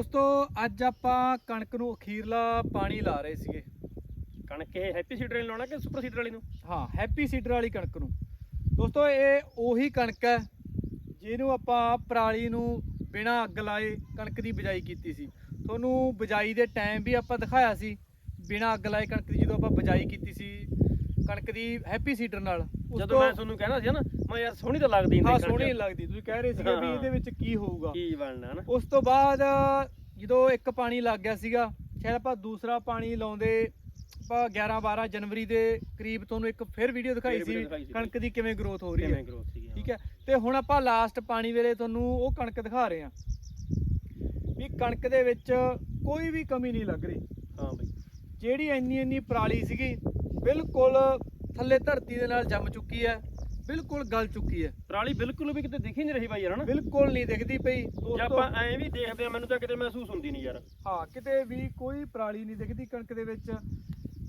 ਦੋਸਤੋ ਅੱਜ ਆਪਾਂ ਕਣਕ ਨੂੰ ਅਖੀਰਲਾ ਪਾਣੀ ਲਾ ਰਹੇ ਸੀਗੇ। ਕਣਕ ਇਹ ਹੈਪੀ ਸੀਡਰ ਵਾਲੀ ਲਾਉਣਾ ਕਿ ਸੁਪਰ ਸੀਡਰ ਵਾਲੀ ਨੂੰ? ਹਾਂ ਹੈਪੀ ਸੀਡਰ ਵਾਲੀ ਕਣਕ ਨੂੰ। ਦੋਸਤੋ ਇਹ ਉਹੀ ਕਣਕ ਹੈ ਜਿਹਨੂੰ ਆਪਾਂ ਪਰਾਲੀ ਨੂੰ ਬਿਨਾਂ ਅੱਗ ਲਾਏ ਕਣਕ ਦੀ ਬਿਜਾਈ ਕੀਤੀ ਸੀ। ਤੁਹਾਨੂੰ ਬਿਜਾਈ ਦੇ ਟਾਈਮ ਵੀ ਆਪਾਂ ਦਿਖਾਇਆ ਸੀ ਬਿਨਾਂ ਅੱਗ ਲਾਏ ਕਣਕ ਦੀ ਜਦੋਂ ਆਪਾਂ ਬਿਜਾਈ ਕੀਤੀ ਸੀ ਕਣਕ ਦੀ ਹੈਪੀ ਸੀਡਰ ਨਾਲ। ਜਦੋਂ ਮੈਂ ਤੁਹਾਨੂੰ ਕਹਿਣਾ ਸੀ ਨਾ ਮੈਂ ਯਾਰ ਸੋਹਣੀ ਤਾਂ ਲੱਗਦੀ ਹਾਂ। ਸੋਹਣੀ ਲੱਗਦੀ ਤੁਸੀਂ ਕਹਿ ਰਹੇ ਸੀਗੇ ਵੀ। ਇਹਦੇ ਵਿੱਚ ਕੀ ਹੋਊਗਾ। ਕੀ ਬਣਨਾ ਨਾ। ਉਸ ਤੋਂ ਬਾਅਦ ਜਦੋਂ ਇੱਕ ਪਾਣੀ ਲੱਗ ਗਿਆ ਸੀਗਾ ਸ਼ਾਇਦ ਆਪਾਂ ਦੂਸਰਾ ਪਾਣੀ ਲਾਉਂਦੇ ਆਪਾਂ 11 12 ਜਨਵਰੀ ਦੇ ਕਰੀਬ ਤੁਹਾਨੂੰ ਇੱਕ ਫਿਰ ਵੀਡੀਓ ਦਿਖਾਈ ਸੀ ਕਣਕ ਦੀ ਕਿਵੇਂ ਗਰੋਥ ਹੋ ਰਹੀ ਹੈ। ਠੀਕ ਹੈ? ਤੇ ਹੁਣ ਆਪਾਂ ਲਾਸਟ ਪਾਣੀ ਵੇਲੇ ਤੁਹਾਨੂੰ ਉਹ ਕਣਕ ਦਿਖਾ ਰਹੇ ਹਾਂ ਵੀ ਕਣਕ ਦੇ ਵਿੱਚ ਕੋਈ ਵੀ ਕਮੀ ਨਹੀਂ ਲੱਗ ਰਹੀ। ਹਾਂ ਬਈ। ਜਿਹੜੀ ਇੰਨੀ ਇੰਨੀ ਪਰਾਲੀ ਸੀਗੀ ਬਿਲਕੁਲ ਥੱਲੇ ਧਰਤੀ ਦੇ ਨਾਲ ਜੰਮ ਚੁੱਕੀ ਹੈ ਬਿਲਕੁਲ ਗਲ ਚੁੱਕੀ ਹੈ। ਪਰਾਲੀ ਬਿਲਕੁਲ ਵੀ ਕਿਤੇ ਦਿਖ ਨਹੀਂ ਰਹੀ ਬਾਈ ਯਾਰ ਹਨਾ? ਬਿਲਕੁਲ ਨਹੀਂ ਦਿਖਦੀ ਪਈ। ਜੇ ਆਪਾਂ ਐਂ ਵੀ ਦੇਖਦੇ ਆ ਮੈਨੂੰ ਤਾਂ ਕਿਤੇ ਮਹਿਸੂਸ ਹੁੰਦੀ ਨਹੀਂ ਯਾਰ। ਹਾਂ ਕਿਤੇ ਵੀ ਕੋਈ ਪਰਾਲੀ ਨਹੀਂ ਦਿਖਦੀ ਕਣਕ ਦੇ ਵਿੱਚ।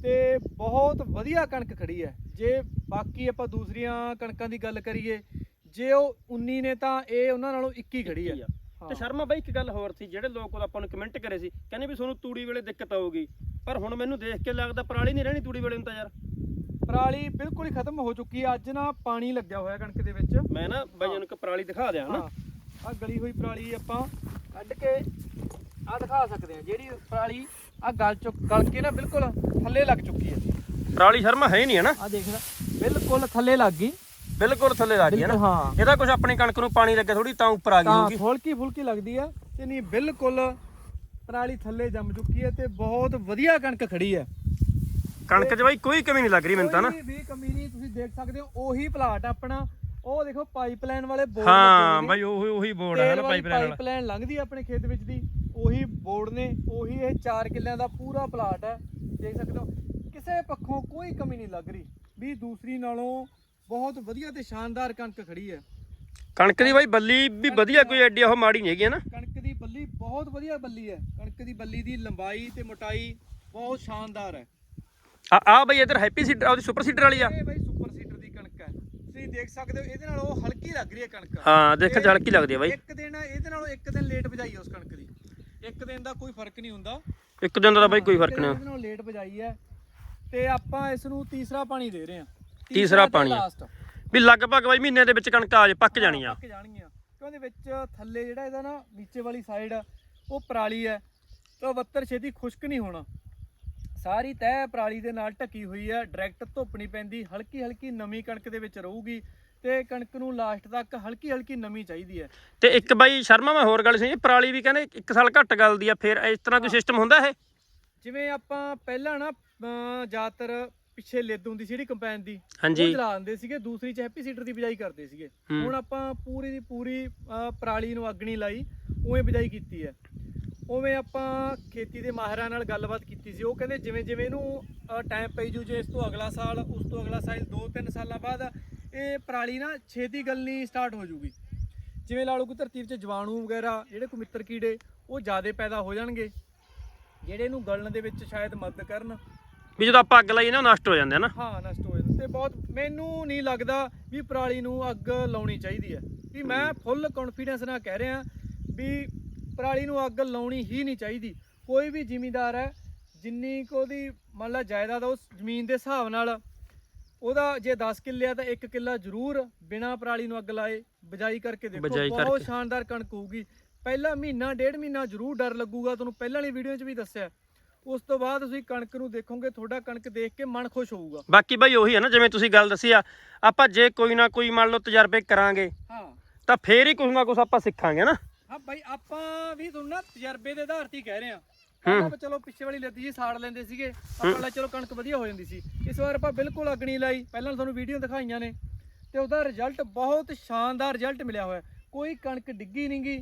ਤੇ ਬਹੁਤ ਵਧੀਆ ਕਣਕ ਖੜੀ ਹੈ। ਜੇ ਬਾਕੀ ਆਪਾਂ ਦੂਸਰੀਆਂ ਕਣਕਾਂ ਦੀ ਗੱਲ ਕਰੀਏ ਜੇ ਉਹ 19 ਨੇ ਤਾਂ ਇਹ ਉਹਨਾਂ ਨਾਲੋਂ 21 ਖੜੀ ਹੈ। ਤੇ ਸ਼ਰਮਾ ਬਾਈ ਇੱਕ ਗੱਲ ਹੋਰ ਸੀ ਜਿਹੜੇ ਲੋਕ ਉਹ ਆਪਾਂ ਨੂੰ ਕਮੈਂਟ ਕਰੇ ਸੀ ਕਹਿੰਦੇ ਵੀ ਤੁਹਾਨੂੰ ਤੂੜੀ ਵੇਲੇ ਦਿੱਕਤ ਆਊਗੀ। ਪਰ ਹੁਣ ਮੈਨੂੰ ਦੇਖ ਕੇ ਲੱਗਦਾ ਪਰਾਲੀ ਨਹੀਂ ਰਹਿਣੀ ਤੂੜੀ ਵੇਲੇ ਨੂੰ ਤਾਂ ਯਾਰ। ਪਰਾਲੀ ਬਿਲਕੁਲ ਹੀ ਖਤਮ ਹੋ ਚੁੱਕੀ ਹੈ। ਅੱਜ ਨਾ ਪਾਣੀ ਲੱਗਿਆ ਹੋਇਆ ਕਣਕ ਦੇ ਵਿੱਚ। ਮੈਂ ਨਾ ਬਾਈਆਂ ਨੂੰ ਇੱਕ ਪਰਾਲੀ ਦਿਖਾ ਦਿਆਂ ਹਨਾ? ਆ ਗਲੀ ਹੋਈ ਪਰਾਲੀ ਆਪਾਂ ਕੱਢ ਕੇ ਆ ਦਿਖਾ ਸਕਦੇ ਹਾਂ। ਜਿਹੜੀ ਪਰਾਲੀ ਆ ਗਲ ਚੁੱਕ ਗਲ ਕੇ ਨਾ ਬਿਲਕੁਲ ਥੱਲੇ ਲੱਗ ਚੁੱਕੀ ਹੈ। ਪਰਾਲੀ ਸ਼ਰਮਾ ਹੈ ਹੀ ਨਹੀਂ ਹਨਾ? ਆ ਦੇਖ ਲੈ ਬਿਲਕੁਲ ਥੱਲੇ ਲੱਗ ਗਈ। ਬਿਲਕੁਲ ਥੱਲੇ ਲੱਗ ਗਈ ਹੈ ਨਾ ਹਾਂ। ਇਹਦਾ ਕੁਝ ਆਪਣੀ ਕਣਕ ਨੂੰ ਪਾਣੀ ਲੱਗੇ ਥੋੜੀ ਤਾਂ ਉੱਪਰ ਆ ਗਈ ਹੋਊਗੀ। ਫੁਲਕੀ ਫੁਲਕੀ ਲੱਗਦੀ ਆ ਤੇ ਨਹੀਂ ਬਿਲਕੁਲ ਪਰਾਲੀ ਥੱਲੇ ਜੰਮ ਚੁੱਕੀ ਹੈ ਤੇ ਬਹੁਤ ਵਧੀਆ ਕਣਕ ਖੜੀ ਹੈ। ਕਣਕ 'ਚ ਬਾਈ ਕੋਈ ਕਮੀ ਨਹੀਂ ਲੱਗ ਰਹੀ ਮੈਨੂੰ ਤਾਂ ਨਾ। ਕੋਈ ਵੀ ਕਮੀ ਨਹੀਂ ਤੁਸੀਂ ਦੇਖ ਸਕਦੇ ਹੋ ਉਹੀ ਪਲਾਟ ਆਪਣਾ। ਉਹ ਦੇਖੋ ਪਾਈਪਲਾਈਨ ਵਾਲੇ ਬੋਰਡ ਹਾਂ ਬਾਈ ਉਹੀ ਉਹੀ ਬੋਰਡ ਹੈ ਨਾ ਪਾਈਪ ਲਾਈਨ ਵਾਲਾ। ਪਾਈਪਲਾਈਨ ਲੰਘਦੀ ਆ ਆਪਣੇ ਖੇਤ ਵਿੱਚ ਦੀ ਉਹੀ ਬੋਰਡ ਨੇ ਉਹੀ ਇਹ 4 ਕਿੱਲਿਆਂ ਦਾ ਪੂਰਾ ਪਲਾਟ ਹੈ ਦੇਖ ਸਕਦੇ ਹੋ ਕਿਸੇ ਪੱਖੋਂ ਕੋਈ ਕਮੀ ਨਹੀਂ ਲੱਗ ਰਹੀ। ਵੀ ਦੂਸਰੀ ਨਾਲੋਂ ਬਹੁਤ ਵਧੀਆ ਤੇ ਸ਼ਾਨਦਾਰ ਕਣਕ ਖੜੀ ਹੈ। ਕਣਕ ਦੀ ਬਾਈ ਬੱਲੀ ਵੀ ਵਧੀਆ ਕੋਈ ਐਡੀ ਉਹ ਮਾੜੀ ਨਹੀਂ ਹੈਗੀ ਨਾ? ਕਣਕ ਦੀ ਬੱਲੀ ਬਹੁਤ ਵਧੀਆ ਬੱਲੀ ਹੈ। ਕਣਕ ਦੀ ਬੱਲੀ ਦੀ ਲੰਬਾਈ ਤੇ ਮੋਟਾਈ ਬਹੁਤ ਸ਼ਾਨਦਾਰ ਹੈ। ਆ ਆ ਬਾਈ ਇਧਰ ਹੈਪੀ ਸੀਡਰ ਉਹਦੀ ਸੁਪਰ ਸੀਡਰ ਵਾਲੀ ਆ। ਇਹ ਬਾਈ ਸੁਪਰ ਸੀਡਰ ਦੀ ਕਣਕ ਹੈ ਤੁਸੀਂ ਦੇਖ ਸਕਦੇ ਹੋ ਇਹਦੇ ਨਾਲ ਉਹ ਹਲਕੀ ਲੱਗ ਰਹੀ ਹੈ ਕਣਕ। ਹਾਂ ਦੇਖਣ ਚ ਹਲਕੀ ਲੱਗਦੀ ਆ ਬਾਈ। ਇੱਕ ਦਿਨ ਇਹਦੇ ਨਾਲੋਂ ਇੱਕ ਦਿਨ ਲੇਟ ਬਜਾਈ ਹੈ ਉਸ ਕਣਕ ਦੀ। ਇੱਕ ਦਿਨ ਦਾ ਕੋਈ ਫ਼ਰਕ ਨਹੀਂ ਹੁੰਦਾ। ਇੱਕ ਦਿਨ ਦਾ ਬਾਈ ਕੋਈ ਫ਼ਰਕ ਨਹੀਂ। ਇਹਦੇ ਨਾਲੋਂ ਲੇਟ ਬਜਾਈ ਹੈ। ਤੇ ਆਪਾਂ ਇਸ ਨੂੰ ਤੀਸਰਾ ਪਾਣੀ ਦੇ ਰਹੇ ਹਾਂ। ਤੀਸਰਾ ਤੇ ਪਾਣੀ ਆ। last। ਵੀ ਲਗਭਗ ਬਾਈ ਮਹੀਨੇ ਦੇ ਵਿੱਚ ਕਣਕ ਆ ਜੇ ਪੱਕ ਜਾਣੀ ਆ। ਪੱਕ ਜਾਣਗੀਆਂ। ਕਿਉਂ ਇਹਦੇ ਵਿੱਚ ਥੱਲੇ ਜਿਹੜਾ ਇਹਦਾ ਨਾ ਨੀਚੇ ਵਾਲੀ ਸਾਈਡ ਉਹ ਪਰਾਲੀ ਹੈ। ਤਾਂ ਵੱਤਰ ਛੇਤੀ ਖੁਸ਼ਕ ਨਹੀਂ ਹੋਣਾ। ਸਾਰੀ ਤਹਿ ਪਰਾਲੀ ਦੇ ਨਾਲ ਢੱਕੀ ਹੋਈ ਹੈ। ਡਾਇਰੈਕਟ ਧੁੱਪ ਨਹੀਂ ਪੈਂਦੀ ਹਲਕੀ ਹਲਕੀ ਨਮੀ ਕਣਕ ਦੇ ਵਿੱਚ ਰਹੂਗੀ ਤੇ ਕਣਕ ਨੂੰ ਲਾਸਟ ਤੱਕ ਹਲਕੀ ਹਲਕੀ ਨਮੀ ਚਾਹੀਦੀ ਹੈ। ਤੇ ਇੱਕ ਬਾਈ ਸ਼ਰਮਾ ਮੈਂ ਹੋਰ ਗੱਲ ਸੁਣੀ ਪਰਾਲੀ ਵੀ ਕਹਿੰਦੇ ਇੱਕ ਸਾਲ ਘੱਟ ਗਲਦੀ ਆ ਫਿਰ ਇਸ ਤਰ੍ਹਾਂ ਕੋਈ ਸਿਸਟਮ ਹੁੰਦਾ ਇਹ? ਜਿਵੇਂ ਆਪਾਂ ਪਹਿਲਾਂ ਨਾ ਜ਼ਿਆਦਾਤਰ ਪਿੱਛੇ ਲਿੱਦ ਹੁੰਦੀ ਸੀ ਜਿਹੜੀ ਕੰਪੈਨ ਦੀ ਉਹ ਚਲਾ ਦਿੰਦੇ ਸੀਗੇ ਦੂਸਰੀ ਚ ਹੈਪੀ ਸੀਡਰ ਦੀ ਬਿਜਾਈ ਕਰਦੇ ਸੀਗੇ। ਹੁਣ ਆਪਾਂ ਪੂਰੀ ਦੀ ਪੂਰੀ ਪਰਾਲੀ ਨੂੰ ਅੱਗ ਨਹੀਂ ਲਾਈ ਉਵੇਂ ਬਿਜਾਈ ਕੀਤੀ ਹੈ। ਉਵੇਂ ਆਪਾਂ ਖੇਤੀ ਦੇ ਮਾਹਿਰਾਂ ਨਾਲ ਗੱਲਬਾਤ ਕੀਤੀ ਸੀ। ਉਹ ਕਹਿੰਦੇ ਜਿਵੇਂ ਜਿਵੇਂ ਇਹਨੂੰ ਟਾਈਮ ਪਈ ਜੂ ਜੇ ਇਸ ਤੋਂ ਅਗਲਾ ਸਾਲ ਉਸ ਤੋਂ ਅਗਲਾ ਸਾਲ 2-3 ਸਾਲਾਂ ਬਾਅਦ ਇਹ ਪਰਾਲੀ ਨਾ ਛੇਤੀ ਗਲਣੀ ਸਟਾਰਟ ਹੋ ਜੂਗੀ। ਜਿਵੇਂ ਲਾ ਲਓ ਕੋਈ ਧਰਤੀ ਵਿੱਚ ਜੀਵਾਣੂ ਵਗੈਰਾ ਜਿਹੜੇ ਕੋਈ ਮਿੱਤਰ ਕੀੜੇ ਉਹ ਜ਼ਿਆਦਾ ਪੈਦਾ ਹੋ ਜਾਣਗੇ। ਜਿਹੜੇ ਇਹਨੂੰ ਗਲਣ ਦੇ ਵਿੱਚ ਸ਼ਾਇਦ ਮਦਦ ਕਰਨ। ਵੀ ਜਦੋਂ ਆਪਾਂ ਅੱਗ ਲਾਈਏ ਨਾ ਨਸ਼ਟ ਹੋ ਜਾਂਦੇ ਨਾ। ਹਾਂ ਨਸ਼ਟ ਹੋ ਜਾਂਦੇ ਤੇ ਬਹੁਤ ਮੈਨੂੰ ਨਹੀਂ ਲੱਗਦਾ ਵੀ ਪਰਾਲੀ ਨੂੰ ਅੱਗ ਲਾਉਣੀ ਚਾਹੀਦੀ ਹੈ। ਵੀ ਮੈਂ ਫੁੱਲ ਕੌਨਫੀਡੈਂਸ ਨਾਲ ਕਹਿ ਰਿਹਾ ਵੀ ਪਰਾਲੀ ਨੂੰ ਅੱਗ ਲਾਉਣੀ ਹੀ ਨਹੀਂ ਚਾਹੀਦੀ। ਕੋਈ ਵੀ ਜ਼ਿਮੀਂਦਾਰ ਹੈ ਜਿੰਨੀ ਕੁ ਉਹਦੀ ਮੰਨ ਲਾ ਜਾਇਦਾਦ ਉਸ ਜ਼ਮੀਨ ਦੇ ਹਿਸਾਬ ਨਾਲ ਉਹਦਾ ਜੇ 10 ਕਿੱਲੇ ਆ ਤਾਂ 1 ਕਿੱਲਾ ਜ਼ਰੂਰ ਬਿਨਾ ਪਰਾਲੀ ਨੂੰ ਅੱਗ ਲਾਏ ਬਜਾਈ ਕਰਕੇ ਦੇਖੋ ਬਹੁਤ। ਸ਼ਾਨਦਾਰ ਕਣਕ ਹੋਊਗੀ। ਪਹਿਲਾ ਮਹੀਨਾ ਡੇਢ ਮਹੀਨਾ ਜ਼ਰੂਰ ਡਰ ਲੱਗੂਗਾ ਤੁਹਾਨੂੰ ਪਹਿਲਾਂ ਵਾਲੀ ਵੀਡੀਓ 'ਚ ਵੀ ਦੱਸਿਆ। ਉਸ ਤੋਂ ਬਾਅਦ ਤੁਸੀਂ ਕਣਕ ਨੂੰ ਦੇਖੋਗੇ ਤੁਹਾਡਾ ਕਣਕ ਦੇਖ ਕੇ ਮਨ ਖੁਸ਼ ਹੋਊਗਾ। ਬਾਕੀ ਬਾਈ ਉਹੀ ਹੈ ਨਾ ਜਿਵੇਂ ਤੁਸੀਂ ਗੱਲ ਦੱਸੀ ਆ ਆਪਾਂ ਜੇ ਕੋਈ ਨਾ ਕੋਈ ਮੰਨ ਲਓ ਤਜਰਬੇ ਕਰਾਂਗੇ ਹਾਂ। ਤਾਂ ਫੇਰ ਹੀ ਕੁਝ ਨਾ ਕੁਝ ਆਪਾਂ ਸਿੱਖਾਂਗੇ ਨਾ। ਹਾਂ ਬਾਈ ਆਪਾਂ ਵੀ ਤੁਹਾਨੂੰ ਨਾ ਤਜਰਬੇ ਦੇ ਆਧਾਰ ਤੇ ਹੀ ਕਹਿ ਰਹੇ ਆ ਪਹਿਲਾਂ ਤਾਂ ਚਲੋ ਪਿੱਛੇ ਵਾਲੀ ਲੱਦੀ ਜੀ ਸਾੜ ਲੈਂਦੇ ਸੀਗੇ। ਆਪਾਂ ਲੈ ਚਲੋ ਕਣਕ ਵਧੀਆ ਹੋ ਜਾਂਦੀ ਸੀ। ਇਸ ਵਾਰ ਆਪਾਂ ਬਿਲਕੁਲ ਅੱਗ ਨਹੀਂ ਲਾਈ। ਪਹਿਲਾਂ ਤੁਹਾਨੂੰ ਵੀਡੀਓ ਦਿਖਾਈਆਂ ਨੇ। ਤੇ ਉਹਦਾ ਰਿਜ਼ਲਟ ਬਹੁਤ ਸ਼ਾਨਦਾਰ ਰਿਜ਼ਲਟ ਮਿਲਿਆ ਹੋਇਆ। ਕੋਈ ਕਣਕ ਡਿੱਗੀ ਨਹੀਂਗੀ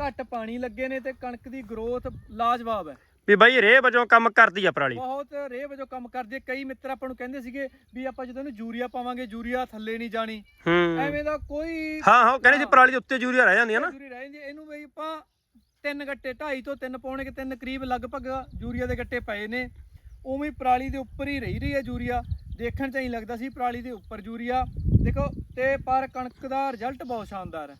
ਘੱਟ ਪਾਣੀ ਲੱਗੇ ਨੇ ਤੇ ਕਣਕ ਦੀ ਗਰੋਥ ਲਾਜਵਾਬ ਹੈ। ਵੀ ਬਾਈ ਰੇਹ ਵਜੋਂ ਕੰਮ ਕਰਦੀ ਆ ਪਰਾਲੀ। ਬਹੁਤ ਰੇਹ ਵਜੋਂ ਕੰਮ ਕਰਦੀ ਹੈ ਕਈ ਮਿੱਤਰ ਆਪਾਂ ਨੂੰ ਕਹਿੰਦੇ ਸੀਗੇ ਵੀ ਆਪਾਂ ਜਦੋਂ ਇਹਨੂੰ ਯੂਰੀਆ ਪਾਵਾਂਗੇ ਯੂਰੀਆ ਥੱਲੇ ਨਹੀਂ ਜਾਣੀ। ਹੂੰ। ਐਵੇਂ ਦਾ ਕੋਈ ਹਾਂ ਹਾਂ ਉਹ ਕਹਿੰਦੇ ਸੀ ਪਰਾਲੀ ਦੇ ਉੱਤੇ ਯੂਰੀਆ ਰਹਿ ਜਾਂਦੀ ਆ ਨਾ। ਯੂਰੀ ਰਹਿ ਜਾਂਦੀ ਹੈ। ਇਹਨੂੰ ਬਈ ਆਪਾਂ ਤਿੰਨ ਗੱਟੇ ਢਾਈ ਤੋਂ ਤਿੰਨ ਪੌਣੇ ਕਿ ਤਿੰਨ ਕਰੀਬ ਲਗਭਗ ਯੂਰੀਆ ਦੇ ਗੱਟੇ ਪਏ ਨੇ। ਉਵੇਂ ਹੀ ਪਰਾਲੀ ਦੇ ਉੱਪਰ ਹੀ ਰਹੀ ਰਹੀ ਹੈ ਯੂਰੀਆ। ਦੇਖਣ ਚ ਹੀ ਲੱਗਦਾ ਸੀ ਪਰਾਲੀ ਦੇ ਉੱਪਰ ਯੂਰੀਆ। ਦੇਖੋ ਤੇ ਪਰ ਕਣਕ ਦਾ ਰਿਜ਼ਲਟ ਬਹੁਤ ਸ਼ਾਨਦਾਰ ਹੈ।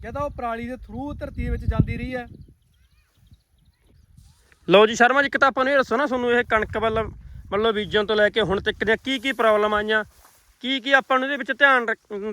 ਜਦੋਂ ਉਹ ਪਰਾਲੀ ਦੇ ਥਰੂ ਧਰਤੀ ਵਿੱਚ ਜਾਂਦੀ ਰਹੀ ਹੈ ਲਓ ਜੀ ਸ਼ਰਮਾ ਜੀ ਇੱਕ ਤਾਂ ਆਪਾਂ ਨੂੰ ਇਹ ਦੱਸੋ ਨਾ ਤੁਹਾਨੂੰ ਇਹ ਕਣਕ ਵੱਲ ਮਤਲਬ ਬੀਜਣ ਤੋਂ ਲੈ ਕੇ ਹੁਣ ਤੱਕ ਦੀਆਂ ਕੀ ਕੀ ਪ੍ਰੋਬਲਮ ਆਈਆਂ ਕੀ ਕੀ ਆਪਾਂ ਨੂੰ ਇਹਦੇ ਵਿੱਚ ਧਿਆਨ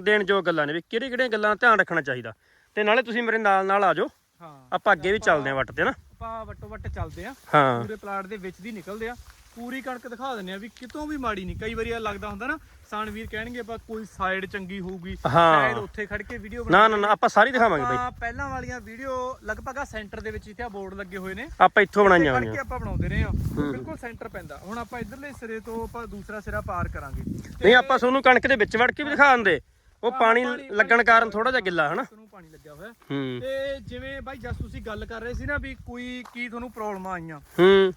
ਦੇਣ ਯੋਗ ਗੱਲਾਂ ਨੇ ਵੀ ਕਿਹੜੀ ਕਿਹੜੀਆਂ ਗੱਲਾਂ ਦਾ ਧਿਆਨ ਰੱਖਣਾ ਚਾਹੀਦਾ। ਤੇ ਨਾਲੇ ਤੁਸੀਂ ਮੇਰੇ ਨਾਲ ਨਾਲ ਆ ਜਾਓ। ਹਾਂ ਆਪਾਂ ਅੱਗੇ ਵੀ ਚੱਲਦੇ ਆਂ ਵੱਟ ਤੇ ਨਾ। ਆਪਾਂ ਵੱਟੋ ਵੱਟ ਚੱਲਦੇ ਆ ਹਾਂ। ਪੂਰੇ ਪਲਾਟ ਦੇ ਵਿੱਚ ਦੀ ਨਿਕਲਦੇ ਆ ਪੂਰੀ ਕਣਕ ਦਿਖਾ ਦਿੰਦੇ ਆ ਵੀ ਕਿਤੋਂ ਵੀ ਮਾੜੀ ਨਹੀਂ। ਕਈ ਵਾਰੀ ਇਹ ਲੱਗਦਾ ਹੁੰਦਾ ਨਾ ਕਿਸਾਨ ਵੀਰ ਕਹਿਣਗੇ ਆਪਾਂ ਕੋਈ ਸਾਈਡ ਚੰਗੀ ਹੋਊਗੀ ਹਾਂ। ਸ਼ਾਇਦ ਉੱਥੇ ਖੜ ਕੇ ਵੀਡੀਓ ਨਾ ਨਾ ਨਾ ਆਪਾਂ ਸਾਰੀ ਦਿਖਾਵਾਂਗੇ ਬਾਈ। ਆਪਾਂ ਪਹਿਲਾਂ ਵਾਲੀਆਂ ਵੀਡੀਓ ਲਗਭਗ ਆ ਸੈਂਟਰ ਦੇ ਵਿੱਚ ਜਿੱਥੇ ਆ ਬੋਰਡ ਲੱਗੇ ਹੋਏ ਨੇ। ਆਪਾਂ ਇੱਥੋਂ ਬਣਾਈਆਂ ਖੜ ਕੇ ਹੋਈਆਂ ਆਪਾਂ ਬਣਾਉਂਦੇ ਰਹੇ ਆ। ਬਿਲਕੁਲ ਸੈਂਟਰ ਪੈਂਦਾ। ਹੁਣ ਆਪਾਂ ਇਧਰਲੇ ਸਿਰੇ ਤੋਂ ਆਪਾਂ ਦੂਸਰਾ ਸਿਰਾ ਪਾਰ ਕਰਾਂਗੇ। ਨਹੀਂ ਆਪਾਂ ਤੁਹਾਨੂੰ ਕਣਕ ਦੇ ਵਿੱਚ ਵੜ ਕੇ ਵੀ ਦਿਖਾ ਦਿੰਦੇ। ਉਹ ਪਾਣੀ ਲੱਗਣ ਕਾਰਨ ਥੋੜਾ ਜਿਹਾ ਗਿੱਲਾ ਹਨਾ? ਨੂੰ ਪਾਣੀ ਲੱਗਿਆ ਹੋਇਆ। ਹੂੰ। ਤੇ ਜਿਵੇਂ ਬਾਈ ਜਸ ਤੁਸੀਂ ਗੱਲ ਕਰ ਰਹੇ ਸੀ ਨਾ ਵੀ ਕੋਈ ਕੀ ਤੁਹਾਨੂੰ ਪ੍ਰੋਬਲਮ ਆਈਆਂ। ਹੂੰ।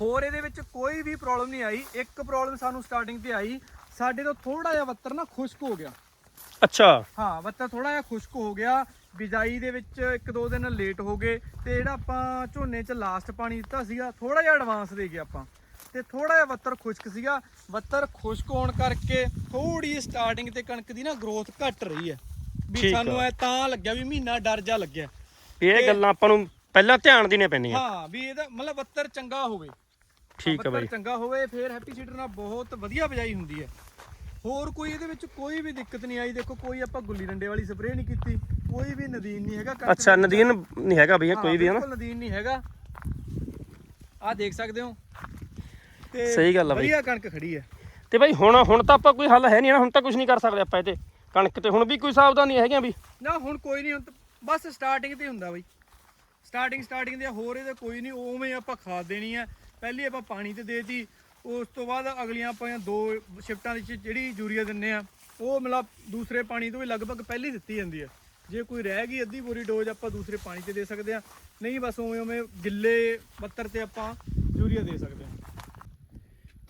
ਹੋਰ ਇਹਦੇ ਵਿੱਚ ਕੋਈ ਵੀ ਪ੍ਰੋਬਲਮ ਨਹੀਂ ਆਈ। ਇੱਕ ਪ੍ਰੋਬਲਮ ਸਾਨੂੰ ਸਟਾਰਟਿੰਗ ਤੇ ਆਈ ਸਾਡੇ ਤੋਂ ਥੋੜਾ ਜਿਹਾ ਵੱਤਰ ਨਾ ਖੁਸ਼ਕ ਹੋ ਗਿਆ। ਅੱਛਾ। ਹਾਂ ਵੱਤਰ ਥੋੜਾ ਜਿਹਾ ਖੁਸ਼ਕ ਹੋ ਗਿਆ। ਬਿਜਾਈ ਦੇ ਵਿੱਚ ਇੱਕ ਦੋ ਦਿਨ ਲੇਟ ਹੋ ਗਏ ਤੇ ਜਿਹੜਾ ਆਪਾਂ ਝੋਨੇ 'ਚ ਲਾਸਟ ਪਾਣੀ ਦਿੱਤਾ ਸੀਗਾ ਥੋੜਾ ਜਿਹਾ ਐਡਵਾਂਸ ਦੇ ਗਏ ਆਪਾਂ। ਤੇ ਥੋੜਾ ਜਿਹਾ ਵੱਤਰ ਖੁਸ਼ਕ ਸੀਗਾ। ਵੱਤਰ ਖੁਸ਼ਕ ਹੋਣ ਕਰਕੇ ਥੋੜੀ ਸਟਾਰਟਿੰਗ ਤੇ ਕਣਕ ਦੀ ਨਾ ਗਰੋਥ ਘਟ ਰਹੀ ਹੈ। ਵੀ। ਸਾਨੂੰ ਐ ਤਾਂ ਲੱਗਿਆ ਵੀ ਮਹੀਨਾ ਡਰ ਜਾ ਲੱਗਿਆ। ਇਹ ਗੱਲਾਂ ਆਪਾਂ ਨੂੰ ਪਹਿਲਾਂ ਧਿਆਨ ਦੇਣੀਆਂ ਪੈਂਦੀਆਂ। ਹਾਂ ਵੀ ਇਹਦਾ ਮਤਲਬ ਵੱਤਰ ਚੰਗਾ ਹੋਵੇ। ਠੀਕ ਵੱਤਰ ਬਾਈ। ਚੰਗਾ ਹੋਵੇ ਫਿਰ ਹੈਪੀ ਸੀਡਰ ਨਾਲ ਬਹੁਤ ਵਧੀਆ ਬਿਜਾਈ ਹੁੰਦੀ ਹੈ। ਹੋਰ ਕੋਈ ਇਹਦੇ ਵਿੱਚ ਕੋਈ ਵੀ ਦਿੱਕਤ ਨਹੀਂ ਆਈ। ਦੇਖੋ ਕੋਈ ਆਪਾਂ ਗੁੱਲੀ ਡੰਡੇ ਵਾਲੀ ਸਪਰੇਅ ਨਹੀਂ ਕੀਤੀ। ਕੋਈ ਵੀ ਨਦੀਨ ਨਹੀਂ ਹੈਗਾ ਕਣਕ ਅੱਛਾ। ਨਦੀਨ ਨਹੀਂ ਹੈਗਾ ਹਾਂ, ਕੋਈ ਵੀ ਹਨਾ ਬਿਲਕੁਲ ਨਦੀਨ ਨਹੀਂ ਹੈਗਾ। ਆਹ ਦੇਖ ਸਕਦੇ ਹੋ। ਤੇ ਸਹੀ ਗੱਲ ਆ ਬਈ। ਵਧੀਆ ਕਣਕ ਖੜੀ ਹੈ। ਤੇ ਬਾਈ ਹੁਣ ਹੁਣ ਤਾਂ ਆਪਾਂ ਕੋਈ ਹੱਲ ਹੈ ਨਹੀਂ ਨਾ ਹੁਣ ਤਾਂ ਕੁਝ ਨਹੀਂ ਕਰ ਸਕਦੇ ਆਪਾਂ ਇਹ ਤੇ ਕਣਕ ਤੇ ਹੁਣ ਵੀ ਕੋਈ ਸਾਵਧਾਨੀ ਹੈਗੀਆਂ ਵੀ ਨਾ ਹੁਣ ਕੋਈ ਨਹੀਂ ਹੁਣ ਤਾਂ ਬਸ ਸਟਾਰਟਿੰਗ ਤੇ ਹੁੰਦਾ ਬਈ। ਸਟਾਰਟਿੰਗ ਸਟਾਰਟਿੰਗ ਦੇ ਹੋਰ ਇਹਦੇ ਕੋਈ ਨਹੀਂ ਉਵੇਂ ਆਪਾਂ ਖਾਦ ਦੇਣੀ ਹੈ। ਪਹਿਲੀ ਆਪਾਂ ਪਾਣੀ ਤੇ ਦੇਤੀ। ਉਸ ਤੋਂ ਬਾਅਦ ਅਗਲੀਆਂ ਆਪਾਂ ਦੋ ਸ਼ਿਫਟਾਂ ਵਿੱਚ ਜਿਹੜੀ ਯੂਰੀਆ ਦਿੰਨੇ ਆ ਉਹ ਮਤਲਬ ਦੂਸਰੇ ਪਾਣੀ ਤੋਂ ਵੀ ਲਗਭਗ ਪਹਿਲੀ ਦਿੱਤੀ ਜਾਂਦੀ ਹੈ ਜੇ ਕੋਈ ਰਹਿ ਗਈ ਅੱਧੀ ਬੋਰੀ ਡੋਜ਼ ਆਪਾਂ ਦੂਸਰੇ ਪਾਣੀ ਤੇ ਦੇ ਸਕਦੇ ਆ ਨਹੀਂ ਬਸ ਉਵੇਂ ਉਵੇਂ ਗਿੱਲੇ ਪੱਤਰ ਤੇ ਆਪਾਂ ਯੂਰੀਆ ਦੇ ਸਕਦੇ ਆ।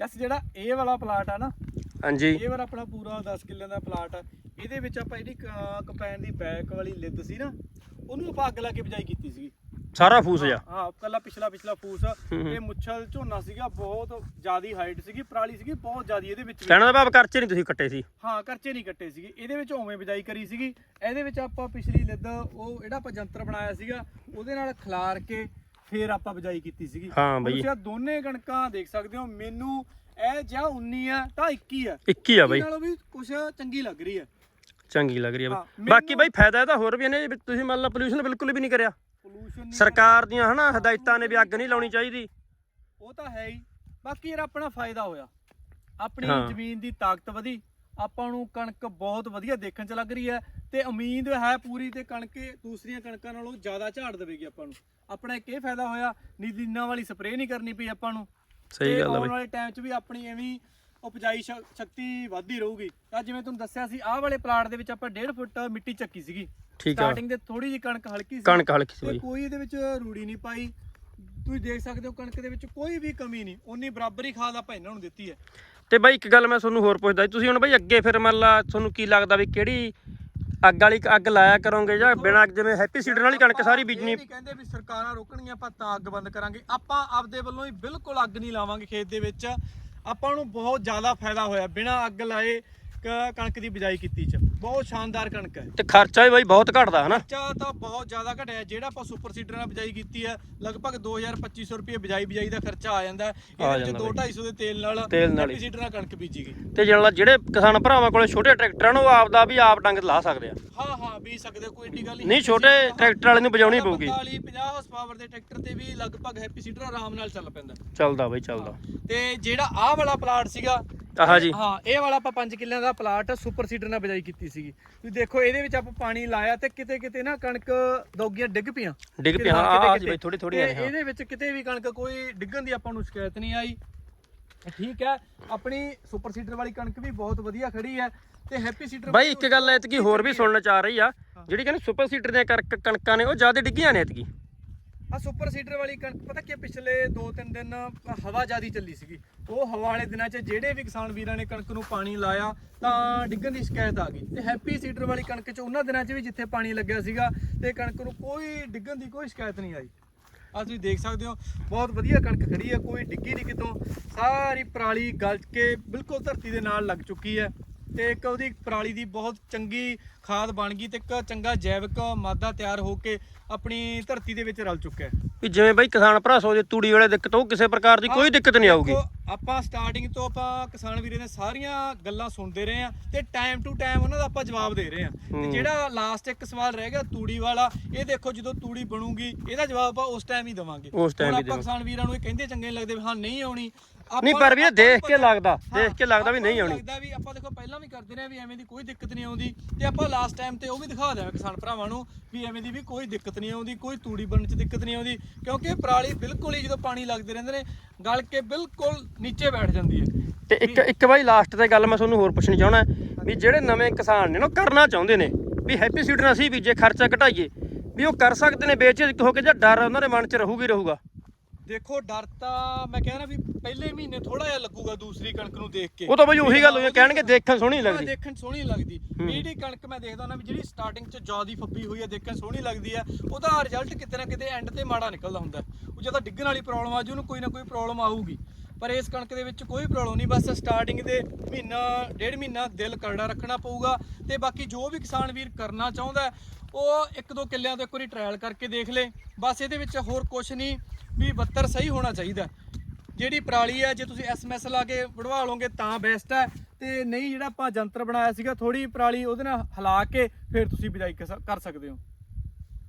ਜਸ ਜਿਹੜਾ ਇਹ ਵਾਲਾ ਪਲਾਟ ਆ ਨਾ ਹਾਂਜੀ। ਇਹ ਵਾਰ ਆਪਣਾ ਪੂਰਾ 10 ਕਿੱਲਿਆਂ ਦਾ ਪਲਾਟ ਆ। ਇਹਦੇ ਵਿੱਚ ਆਪਾਂ ਜਿਹੜੀ ਕੰਪੈਨ ਦੀ ਬੈਕ ਵਾਲੀ ਲਿੱਦ ਸੀ ਨਾ ਉਹਨੂੰ ਆਪਾਂ ਅੱਗ ਲਾ ਕੇ ਬਿਜਾਈ ਕੀਤੀ ਸੀਗੀ। ਸਾਰਾ ਫੂਸ ਜਾ ਹਾਂ ਕੱਲਾ ਪਿਛਲਾ ਪਿਛਲਾ ਫੂਸ। ਇਹ ਮੁੱਛਲ ਝੋਨਾ ਸੀਗਾ ਬਹੁਤ ਜ਼ਿਆਦੀ ਹਾਈਟ ਸੀਗੀ ਪਰਾਲੀ ਸੀਗੀ ਬਹੁਤ ਜ਼ਿਆਦੀ ਇਹਦੇ ਵਿੱਚ। ਕਹਿਣ ਦਾ ਭਾਵ ਕਰਚੇ ਨਹੀਂ ਤੁਸੀਂ ਕੱਟੇ ਸੀ। ਹਾਂ ਕਰਚੇ ਨਹੀਂ ਕੱਟੇ ਸੀਗੇ। ਇਹਦੇ ਵਿੱਚ ਉਵੇਂ ਬਿਜਾਈ ਕਰੀ ਸੀਗੀ। ਇਹਦੇ ਵਿੱਚ ਆਪਾਂ ਪਿਛਲੀ ਲਿੱਦ ਉਹ ਜਿਹੜਾ ਆਪਾਂ ਜੰਤਰ ਬਣਾਇਆ ਸੀਗਾ ਉਹਦੇ ਨਾਲ ਖਿਲਾਰ ਕੇ ਫੇਰ ਆਪਾਂ ਬਿਜਾਈ ਕੀਤੀ ਸੀਗੀ। ਹਾਂ ਬਈ। ਤੁਸੀਂ ਦੋਨੇ ਕਣਕਾਂ ਦੇਖ ਸਕਦੇ ਹੋ ਮੈਨੂੰ ਇਹ ਜਾਂ 19 ਆ ਤਾਂ 21 ਆ। 21 ਆ ਬਈ। ਨਾਲੋਂ ਵੀ ਕੁਛ ਚੰਗੀ ਲੱਗ ਰਹੀ ਹੈ ਚੰਗੀ ਲੱਗ ਰਹੀ ਆ ਬਾਕੀ ਬਾਈ ਫਾਇਦਾ ਇਹਦਾ ਹੋਰ ਵੀ ਵੀ ਤੁਸੀਂ ਮੰਨ ਲਓ ਪੋਲੂਸ਼ਨ ਬਿਲਕੁਲ ਵੀ ਨਹੀਂ ਕਰਿਆ। ਪੋਲੂਸ਼ਨ ਸਰਕਾਰ ਦੀਆਂ ਹਨਾ ਹਦਾਇਤਾਂ ਨੇ ਵੀ ਅੱਗ ਨਹੀਂ ਲਾਉਣੀ ਚਾਹੀਦੀ। ਉਹ ਤਾਂ ਹੈ ਹੀ। ਬਾਕੀ ਯਾਰ ਆਪਣਾ ਫਾਇਦਾ ਹੋਇਆ। ਆਪਣੀ ਹਾਂ। ਜ਼ਮੀਨ ਦੀ ਤਾਕਤ ਵਧੀ। ਆਪਾਂ ਨੂੰ ਕਣਕ ਬਹੁਤ ਵਧੀਆ ਦੇਖਣ ਚ ਲੱਗ ਰਹੀ ਹੈ ਤੇ ਉਮੀਦ ਹੈ ਪੂਰੀ ਤੇ ਕਣਕ ਦੂਸਰੀਆਂ ਕਣਕਾਂ ਨਾਲੋਂ ਜ਼ਿਆਦਾ ਝਾੜ ਦੇਵੇਗੀ ਆਪਾਂ ਨੂੰ। ਆਪਣਾ ਇੱਕ ਇਹ ਫਾਇਦਾ ਹੋਇਆ ਨਿਦੀਨਾਂ ਵਾਲੀ ਸਪਰੇਅ ਨਹੀਂ ਕਰਨੀ ਪਈ ਆਪਾਂ ਨੂੰ। ਸਹੀ ਗੱਲ ਆ ਆਉਣ ਵਾਲੇ ਟਾਈਮ 'ਚ ਵੀ ਆਪਣੀ ਐਵੇਂ ਹੀ ਉਪਜਾਈ ਸ਼ਕ- ਸ਼ਕਤੀ ਵਧਦੀ ਰਹੂਗੀ। ਤਾਂ ਜਿਵੇਂ ਤੁਹਾਨੂੰ ਦੱਸਿਆ ਸੀ ਆਹ ਵਾਲੇ ਪਲਾਟ ਦੇ ਵਿੱਚ ਆਪਾਂ 1.5 ਫੁੱਟ ਮਿੱਟੀ ਚੱਕੀ ਸੀਗੀ। ਠੀਕ ਆ। ਸਟਾਰਟਿੰਗ ਦੇ ਥੋੜੀ ਜਿਹੀ ਕਣਕ ਹਲਕੀ ਸੀ। ਕਣਕ ਹਲਕੀ ਸੀ ਤੇ ਬਾਈ। ਕੋਈ ਇਹਦੇ ਵਿੱਚ ਰੂੜੀ ਨਹੀਂ ਪਾਈ। ਤੁਸੀਂ ਦੇਖ ਸਕਦੇ ਹੋ ਕਣਕ ਦੇ ਵਿੱਚ ਕੋਈ ਵੀ ਕਮੀ ਨਹੀਂ। ਉਨੀ ਬਰਾਬਰੀ ਖਾਦ ਆਪਾਂ ਇਹਨਾਂ ਨੂੰ ਦਿੱਤੀ ਹੈ। ਤੇ ਬਾਈ ਇੱਕ ਗੱਲ ਮੈਂ ਤੁਹਾਨੂੰ ਹੋਰ ਪੁੱਛਦਾ ਸੀ, ਤੁਸੀਂ ਹੁਣ ਬਾਈ ਅੱਗੇ ਫਿਰ ਮੰਨ ਲਾ ਤੁਹਾਨੂੰ ਕੀ ਲੱਗਦਾ ਵੀ ਕਿਹੜੀ ਅੱਗ ਵਾਲੀ ਅੱਗ ਲਾਇਆ ਕਰੋਗੇ ਜਾਂ ਬਿਨਾਂ ਜਿਵੇਂ ਹੈਪੀ ਸੀਡਰ ਵਾਲੀ ਕਣਕ ਸਾਰੀ ਆਪਾਂ ਬੀਜਣੀ? ਇਹ ਨਹੀਂ ਕਹਿੰਦੇ ਵੀ ਸਰਕਾਰਾਂ ਰੋਕਣਗੀਆਂ ਆਪਾਂ ਤਾਂ ਅੱਗ ਬੰਦ ਕਰਾਂਗੇ। ਆਪਾਂ ਆਪਦੇ ਵੱਲੋਂ ਹੀ ਬਿਲਕੁਲ ਅੱਗ ਨਹੀਂ ਲਾਵਾਂਗੇ ਖੇਤ ਦੇ ਵਿੱਚ। ਆਪਾਂ ਨੂੰ ਬਹੁਤ ਜ਼ਿਆਦਾ ਫਾਇਦਾ ਹੋਇਆ ਬਿਨਾਂ ਅੱਗ ਲਾਏ ਕ- ਕਣਕ ਦੀ ਬਿਜਾਈ ਕੀਤੀ ਚ। ਬਹੁਤ ਸ਼ਾਨਦਾਰ ਕਣਕ ਹੈ। ਤੇ ਖਰਚਾ ਵੀ ਬਾਈ ਬਹੁਤ ਘਟਦਾ ਹਨਾ? ਖਰਚਾ ਤਾਂ ਬਹੁਤ ਜ਼ਿਆਦਾ ਘਟਿਆ। ਜਿਹੜਾ ਆਪਾਂ ਸੁਪਰ ਸੀਡਰ ਨਾਲ ਬਿਜਾਈ ਕੀਤੀ ਹੈ ਲਗਭਗ 2250 ਰੁਪਏ ਬਿਜਾਈ ਬਿਜਾਈ ਦਾ ਖਰਚਾ ਆ ਜਾਂਦਾ ਹੈ। ਇਹਦੇ ਵਿੱਚ ਜਾਂਦਾ 2 250 ਦੇ ਤੇਲ ਨਾਲ ਤੇਲ ਨਾਲ ਹੀ। ਹੈਪੀ ਸੀਡਰ ਨਾਲ ਕਣਕ ਬੀਜੀ ਗਈ। ਤੇ ਜਿਹੜਾ ਜਿਹੜੇ ਕਿਸਾਨ ਭਰਾਵਾਂ ਕੋਲੇ ਛੋਟੇ ਟਰੈਕਟਰ ਹਨ ਉਹ ਆਪਦਾ ਵੀ ਆਪ ਡੰਗ ਲਾ ਸਕਦੇ ਆ। ਹਾਂ ਹਾਂ ਬੀਜ ਸਕਦੇ ਕੋਈ ਏਡੀ ਗੱਲ ਨਹੀਂ ਛੋਟੇ ਟਰੈਕਟਰ ਵਾਲੇ ਨੂੰ ਵਜਾਉਣੀ ਪਊਗੀ। 45 50 ਹਾਰਸ ਪਾਵਰ ਦੇ ਟਰੈਕਟਰ ਤੇ ਵੀ ਲਗਭਗ ਹੈਪੀ ਸੀਡਰ ਆਰਾਮ ਨਾਲ ਚੱਲ ਪੈਂਦਾ। ਚੱਲਦਾ ਬਾਈ ਚੱਲਦਾ। ਤੇ ਜਿਹੜਾ ਆਹ ਵਾਲਾ ਪਲਾਟ ਸੀਗਾ ਆਹ ਜੀ। ਹਾਂ ਇਹ ਵਾਲਾ ਆਪਾਂ 5 ਕਿੱਲਿਆਂ ਦਾ ਪਲਾਟ ਸੁਪਰ ਸੀਡਰ ਨਾਲ ਬਿਜਾਈ ਕੀਤੀ ਸੀਗੀ। ਤੁਸੀਂ ਦੇਖੋ ਇਹਦੇ ਵਿੱਚ ਆਪਾਂ ਪਾਣੀ ਲਾਇਆ ਤੇ ਕਿਤੇ ਕਿਤੇ ਨਾ ਕਣਕ ਦੋਗੀਆਂ ਡਿੱਗ ਪਈਆਂ। ਡਿੱਗ ਪਿਆ ਹਾਂ ਆ ਜੀ ਬਾਈ ਥੋੜੀ ਥੋੜੀ ਇਹਦੇ ਵਿੱਚ ਕਿਤੇ ਵੀ ਕਣਕ ਕੋਈ ਡਿੱਗਣ ਦੀ ਆਪਾਂ ਨੂੰ ਸ਼ਿਕਾਇਤ ਨਹੀਂ ਆਈ। ਠੀਕ ਹੈ ਆਪਣੀ ਸੁਪਰ ਸੀਡਰ ਵਾਲੀ ਕਣਕ ਵੀ ਬਹੁਤ ਵਧੀਆ ਖੜੀ ਹੈ ਤੇ ਹੈਪੀ ਸੀਡਰ ਬਾਈ ਇੱਕ ਗੱਲ ਐਤਕੀ ਹੋਰ ਵੀ ਸੁਣਨ ਚ ਆ ਰਹੀ ਆ ਜਿਹੜੀ ਕਹਿੰਦੇ ਸੁਪਰ ਸੀਡਰ ਦੀਆਂ ਕਣਕ- ਕਣਕਾਂ ਨੇ ਉਹ ਜ਼ਿਆਦਾ ਡਿੱਗੀਆਂ ਨੇ ਐਤਕੀ। ਆ ਸੁਪਰ ਸੀਡਰ ਵਾਲੀ ਕਣਕ, ਪਤਾ ਕਿ ਪਿਛਲੇ 2-3 ਦਿਨ ਹਵਾ ਜ਼ਿਆਦੀ ਚੱਲੀ ਸੀਗੀ। ਉਹ ਹਵਾ ਵਾਲੇ ਦਿਨਾਂ 'ਚ ਜਿਹੜੇ ਵੀ ਕਿਸਾਨ ਵੀਰਾਂ ਨੇ ਕਣਕ ਨੂੰ ਪਾਣੀ ਲਾਇਆ, ਤਾਂ ਡਿੱਗਣ ਦੀ ਸ਼ਿਕਾਇਤ ਆ ਗਈ। ਤੇ ਹੈਪੀ ਸੀਡਰ ਵਾਲੀ ਕਣਕ 'ਚ ਉਹਨਾਂ ਦਿਨਾਂ 'ਚ ਵੀ ਜਿੱਥੇ ਪਾਣੀ ਲੱਗਿਆ ਸੀਗਾ, ਤੇ ਕਣਕ ਨੂੰ ਕੋਈ ਡਿੱਗਣ ਦੀ ਕੋਈ ਸ਼ਿਕਾਇਤ ਨਹੀਂ ਆਈ। ਆ ਤੁਸੀਂ ਦੇਖ ਸਕਦੇ ਹੋ, ਬਹੁਤ ਵਧੀਆ ਕਣਕ ਖੜੀ ਹੈ ਕੋਈ ਡਿੱਗੀ ਨਹੀਂ ਕਿਤੋਂ। ਸਾਰੀ ਪਰਾਲੀ ਗਲ ਕੇ ਬਿਲਕੁਲ ਧਰਤੀ ਦੇ ਨਾਲ ਲੱਗ ਚੁੱਕੀ ਹੈ। ਤੇ ਇੱਕ ਉਹਦੀ ਪਰਾਲੀ ਦੀ ਬਹੁਤ ਚੰਗੀ ਖਾਦ ਬਣ ਗਈ ਤੇ ਇੱਕ ਚੰਗਾ ਜੈਵਿਕ ਮਾਦਾ ਤਿਆਰ ਹੋ ਕੇ ਆਪਣੀ ਧਰਤੀ ਦੇ ਵਿੱਚ ਰਲ ਚੁੱਕਿਆ ਹੈ। ਵੀ ਜਿਵੇਂ ਬਾਈ ਕਿਸਾਨ ਭਰਾ ਸੋਚਦੇ ਤੂੜੀ ਵੇਲੇ ਦਿੱਕਤ ਉਹ ਕਿਸੇ ਪ੍ਰਕਾਰ ਦੀ ਕੋਈ ਦਿੱਕਤ ਨਹੀਂ ਆਊਗੀ। ਦੇਖੋ, ਆਪਾਂ ਸਟਾਰਟਿੰਗ ਤੋਂ ਆਪਾਂ ਕਿਸਾਨ ਵੀਰੇ ਦੀਆਂ ਸਾਰੀਆਂ ਗੱਲਾਂ ਸੁਣਦੇ ਰਹੇ ਆ ਤੇ ਟਾਈਮ ਟੂ ਟਾਈਮ ਉਹਨਾਂ ਦਾ ਆਪਾਂ ਜਵਾਬ ਦੇ ਰਹੇ ਆ ਤੇ। ਜਿਹੜਾ ਲਾਸਟ ਇੱਕ ਸਵਾਲ ਰਹਿ ਗਿਆ ਤੂੜੀ ਵਾਲਾ ਇਹ ਦੇਖੋ ਜਦੋਂ ਤੂੜੀ ਬਣੂਗੀ ਇਹਦਾ ਜਵਾਬ ਆਪਾਂ ਉਸ ਟਾਈਮ ਹੀ ਦੇਵਾਂਗੇ। ਉਸ time ਹੀ ਆਪਾਂ ਦੇਵਾਂਗੇ। ਕਿਸਾਨ ਵੀਰਾਂ ਨੂੰ ਇਹ ਕਹਿੰਦੇ ਚੰਗੇ ਨਹੀਂ ਲੱਗਦੇ ਵੀ ਹਾਂ ਨਹੀਂ ਆਉਣੀ। ਨਹੀਂ ਪਰ ਵੀ ਦੇਖ ਕੇ ਲੱਗਦਾ ਦੇਖ ਕੇ ਲੱਗਦਾ ਵੀ ਨਹੀਂ ਆਉਣੀ। ਲੱਗਦਾ ਵੀ ਆਪਾਂ ਦੇਖੋ ਪਹਿਲਾਂ ਵੀ ਕਰਦੇ ਰਹੇ ਵੀ ਐਵੇਂ ਦੀ ਕੋਈ ਦਿੱਕਤ ਨਹੀਂ ਆਉਂਦੀ। ਤੇ ਆਪਾਂ ਲਾਸਟ ਟਾਈਮ ਤੇ ਉਹ ਵੀ ਦਿਖਾ ਦਿਆਂਗੇ ਕਿਸਾਨ ਭਰਾਵਾਂ ਨੂੰ ਵੀ ਐਵੇਂ ਦੀ ਵੀ ਕੋਈ ਦਿੱਕਤ ਨਹੀਂ ਆਉਂਦੀ ਕੋਈ ਤੂੜੀ ਬਣਨ 'ਚ ਦਿੱਕਤ ਨਹੀਂ ਆਉਂਦੀ ਕਿਉਂਕਿ ਪਰਾਲੀ ਬਿਲਕੁਲ ਹੀ ਜਦੋਂ ਪਾਣੀ ਲੱਗਦੇ ਰਹਿੰਦੇ ਨੇ ਗਲ ਕੇ ਬਿਲਕੁਲ ਨੀਚੇ ਬੈਠ ਜਾਂਦੀ ਹੈ। ਤੇ ਇੱਕ ਇੱਕ ਬਾਈ ਲਾਸਟ ਤੇ ਗੱਲ ਮੈਂ ਤੁਹਾਨੂੰ ਹੋਰ ਪੁੱਛਣੀ ਚਾਹਣਾ ਵੀ ਜਿਹੜੇ ਨਵੇਂ ਕਿਸਾਨ ਨੇ ਨਾ ਉਹ ਕਰਨਾ ਚਾਹੁੰਦੇ ਨੇ ਵੀ ਹੈਪੀ ਸੀਡ ਨਾਲ ਅਸੀਂ ਬੀਜੇ ਖਰਚਾ ਘਟਾਈਏ ਵੀ ਉਹ ਕਰ ਸਕਦੇ ਨੇ ਬੇਝਿਜਕ ਹੋ ਕੇ ਜਾਂ ਡਰ ਉਹਨਾਂ ਦੇ ਮਨ 'ਚ ਰਹੂਗੀ ਰਹੂਗਾ। ਦੇਖੋ ਡਰ ਤਾਂ ਮੈਂ ਕਹਿੰਦਾ ਵੀ ਪਹਿਲੇ ਮਹੀਨੇ ਥੋੜਾ ਜਿਹਾ ਲੱਗੂਗਾ ਦੂਸਰੀ ਕਣਕ ਨੂੰ ਦੇਖ ਕੇ। ਉਹ ਤਾਂ ਬਈ ਉਹੀ ਗੱਲ ਹੋਈ ਕਹਿਣਗੇ ਦੇਖਣ ਸੋਹਣੀ ਲੱਗਦੀ। ਦੇਖਣ ਸੋਹਣੀ ਲੱਗਦੀ। ਜਿਹੜੀ ਕਣਕ ਮੈਂ ਦੇਖਦਾ ਨਾ ਵੀ ਜਿਹੜੀ ਸਟਾਰਟਿੰਗ 'ਚ ਜਿਆਦੀ ਫੱਬੀ ਹੋਈ ਹੈ ਦੇਖਣ ਸੋਹਣੀ ਲੱਗਦੀ ਹੈ ਉਹਦਾ ਰਿਜ਼ਲਟ ਕਿਤੇ ਨਾ ਕਿਤੇ ਐਂਡ ਤੇ ਮਾੜਾ ਨਿਕਲਦਾ ਹੁੰਦਾ। ਉਹ ਜਦੋਂ ਡਿੱਗਣ ਵਾਲੀ ਪ੍ਰੋਬਲਮ ਆ ਜੂ ਉਹਨੂੰ ਕੋਈ ਨਾ ਕੋਈ ਪ੍ਰੋਬਲਮ ਆਊਗੀ। ਪਰ ਇਸ ਕਣਕ ਦੇ ਵਿੱਚ ਕੋਈ ਪ੍ਰੋਬਲਮ ਨਹੀਂ ਬਸ ਸਟਾਰਟਿੰਗ ਦੇ ਮਹੀਨਾ ਡੇਢ ਮਹੀਨਾ ਦਿਲ ਕਰੜਾ ਰੱਖਣਾ ਪਊਗਾ ਤੇ ਬਾਕੀ ਜੋ ਵੀ ਕਿਸਾਨ ਵੀਰ ਕਰਨਾ ਚਾਹੁੰਦਾ ਉਹ ਇੱਕ ਦੋ ਕਿੱਲਿਆਂ ਤੋਂ ਇੱਕ ਵਾਰੀ ਟ੍ਰਾਇਲ ਕਰਕੇ ਦੇਖ ਲੇ। ਬਸ ਇਹਦੇ ਵਿੱਚ ਹੋਰ ਕੁਝ ਨਹੀਂ, ਵੀ 72 ਸਹੀ ਹੋਣਾ ਚਾਹੀਦਾ। ਜਿਹੜੀ ਪਰਾਲੀ ਹੈ, ਜੇ ਤੁਸੀਂ ਐਸਐਮਐਸ ਲਾ ਕੇ ਵੜਵਾ ਲਓਗੇ ਤਾਂ ਬੈਸਟ ਹੈ। ਤੇ ਨਹੀਂ ਜਿਹੜਾ ਆਪਾਂ ਜੰਤਰ ਬਣਾਇਆ ਸੀਗਾ ਥੋੜੀ ਪਰਾਲੀ ਉਹਦੇ ਨਾਲ ਹਿਲਾ ਕੇ ਫਿਰ ਤੁਸੀਂ ਬਿਜਾਈ ਕਰ ਸਕਦੇ ਹੋ।